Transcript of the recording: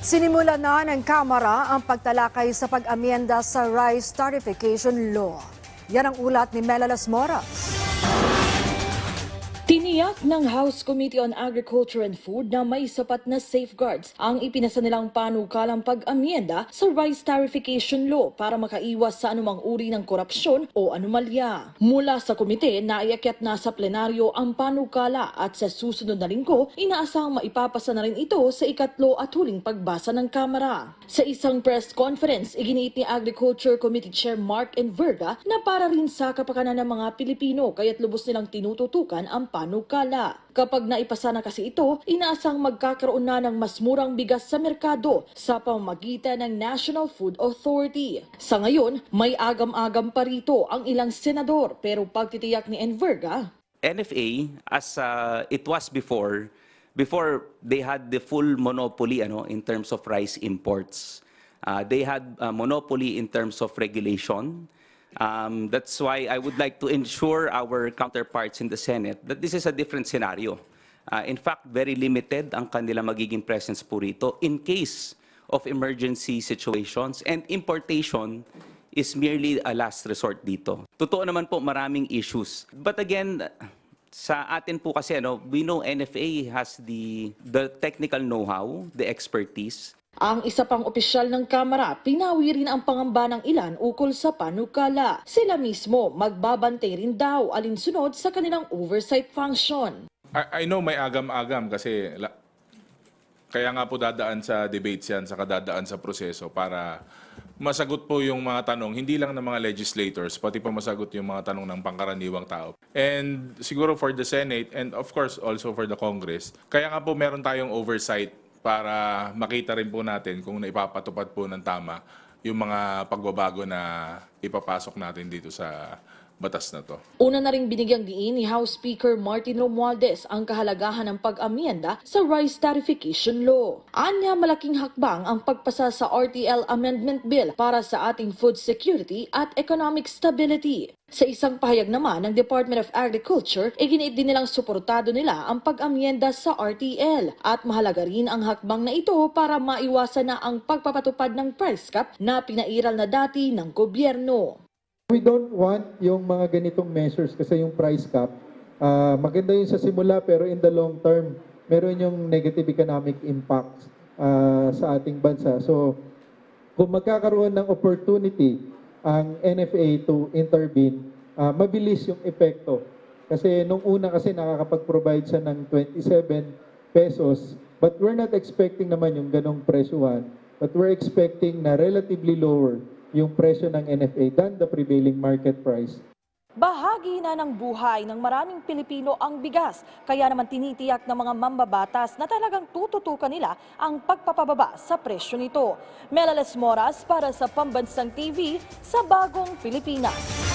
Sinimula na ng Kamara ang pagtalakay sa pag-amyenda sa Rice Tarification Law. Yan ang ulat ni Melalas Moras. Tiniyak ng House Committee on Agriculture and Food na may sapat na safeguards ang ipinasa nilang panukalang pag-amyenda sa Rice Tarification Law para makaiwas sa anumang uri ng korupsyon o anomalya. Mula sa komite, naiakyat na sa plenaryo ang panukala at sa susunod na linggo, inaasang maipapasa na rin ito sa ikatlo at huling pagbasa ng Kamara. Sa isang press conference, iginiit ni Agriculture Committee Chair Mark Enverga na para rin sa kapakanan ng mga Pilipino kaya't lubos nilang tinututukan ang panukala. Kapag naipasa na kasi ito, inaasang magkakaroon na ng mas murang bigas sa merkado sa pamamagitan ng National Food Authority. Sa ngayon, may agam-agam pa rito ang ilang senador pero pagtitiyak ni Enverga, NFA, as uh, it was before, before they had the full monopoly ano, in terms of rice imports. Uh, they had a monopoly in terms of regulation. Um, that's why I would like to ensure our counterparts in the Senate that this is a different scenario. Uh, in fact, very limited ang kanila magiging presence po rito in case of emergency situations and importation is merely a last resort dito. Totoo naman po maraming issues. But again, sa atin po kasi ano, we know NFA has the the technical know-how, the expertise. Ang isa pang opisyal ng Kamara, pinawi rin ang pangamba ng ilan ukol sa panukala. Sila mismo magbabantay rin daw alinsunod sa kanilang oversight function. I, I know may agam-agam kasi la- kaya nga po dadaan sa debates yan, saka dadaan sa proseso para masagot po yung mga tanong, hindi lang ng mga legislators, pati pa masagot yung mga tanong ng pangkaraniwang tao. And siguro for the Senate and of course also for the Congress, kaya nga po meron tayong oversight para makita rin po natin kung naipapatupad po ng tama yung mga pagbabago na ipapasok natin dito sa batas na to. Una na ring binigyang diin ni House Speaker Martin Romualdez ang kahalagahan ng pag-amyenda sa Rice Tarification Law. Anya malaking hakbang ang pagpasa sa RTL Amendment Bill para sa ating food security at economic stability. Sa isang pahayag naman ng Department of Agriculture, iginiit din nilang suportado nila ang pag-amyenda sa RTL at mahalaga rin ang hakbang na ito para maiwasan na ang pagpapatupad ng price cap na pinairal na dati ng gobyerno. We don't want yung mga ganitong measures kasi yung price cap, ah, maganda yun sa simula pero in the long term, meron yung negative economic impact ah, sa ating bansa. So, kung magkakaroon ng opportunity ang NFA to intervene, ah, mabilis yung epekto. Kasi nung una kasi nakakapag-provide siya ng 27 pesos, but we're not expecting naman yung ganong presyuhan, but we're expecting na relatively lower yung presyo ng NFA than the prevailing market price. Bahagi na ng buhay ng maraming Pilipino ang bigas, kaya naman tinitiyak ng mga mambabatas na talagang tututukan nila ang pagpapababa sa presyo nito. Melales Moras para sa Pambansang TV sa Bagong Pilipinas.